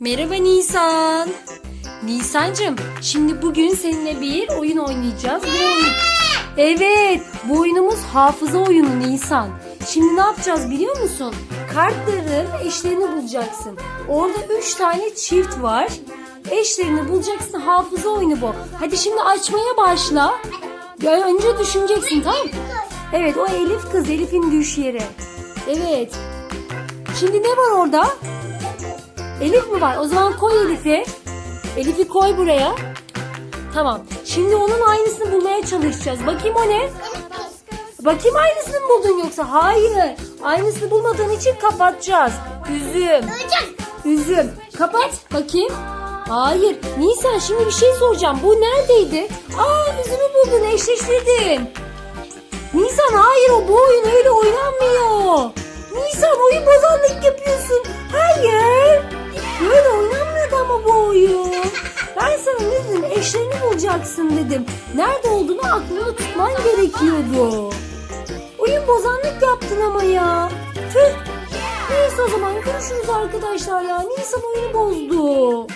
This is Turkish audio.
Merhaba Nisan. Nisancım, şimdi bugün seninle bir oyun oynayacağız. Bu oyun... Evet, bu oyunumuz hafıza oyunu Nisan. Şimdi ne yapacağız biliyor musun? Kartların eşlerini bulacaksın. Orada üç tane çift var. Eşlerini bulacaksın. Hafıza oyunu bu. Hadi şimdi açmaya başla. Ya önce düşüneceksin tamam mı? Evet o Elif kız. Elif'in düş yeri. Evet. Şimdi ne var orada? Elif mi var? O zaman koy Elif'i. Elif'i koy buraya. Tamam. Şimdi onun aynısını bulmaya çalışacağız. Bakayım o ne? Bakayım aynısını mı buldun yoksa? Hayır. Aynısını bulmadığın için kapatacağız. Üzüm. Üzüm. Kapat. Bakayım. Hayır. Nisan şimdi bir şey soracağım. Bu neredeydi? Aa üzümü buldun. Eşleştirdin. Nisan hayır o bu oyun öyle oynanmıyor. Nisan oyun bozanlık yapıyorsun. Bu. Ben sana ne dedim eşlerini bulacaksın dedim. Nerede olduğunu aklında tutman gerekiyordu. Oyun bozanlık yaptın ama ya. Tüh. Neyse o zaman görüşürüz arkadaşlar ya. Nisan oyunu bozdu.